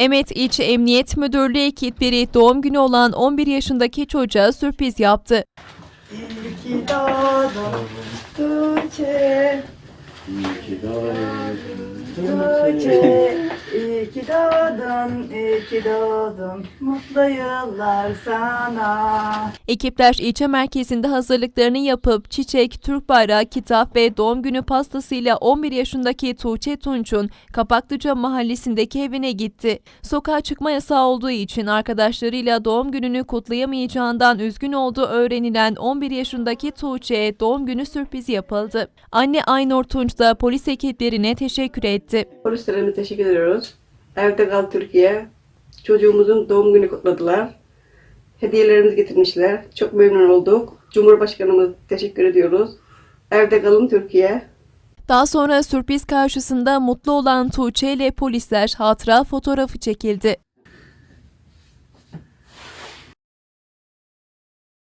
Emet İlçe Emniyet Müdürlüğü ekipleri doğum günü olan 11 yaşındaki çocuğa sürpriz yaptı. Doğdun, iyi ki doğdun. Mutlu yıllar sana. Ekipler ilçe merkezinde hazırlıklarını yapıp çiçek, Türk bayrağı, kitap ve doğum günü pastasıyla 11 yaşındaki Tuğçe Tunç'un Kapaklıca mahallesindeki evine gitti. Sokağa çıkma yasağı olduğu için arkadaşlarıyla doğum gününü kutlayamayacağından üzgün olduğu öğrenilen 11 yaşındaki Tuğçe'ye doğum günü sürprizi yapıldı. Anne Aynur Tunç da polis ekiplerine teşekkür etti. Polislerimize teşekkür ediyoruz. Evde kal Türkiye. Çocuğumuzun doğum günü kutladılar. Hediyelerimizi getirmişler. Çok memnun olduk. Cumhurbaşkanımız teşekkür ediyoruz. Evde kalın Türkiye. Daha sonra sürpriz karşısında mutlu olan Tuğçe ile polisler hatıra fotoğrafı çekildi.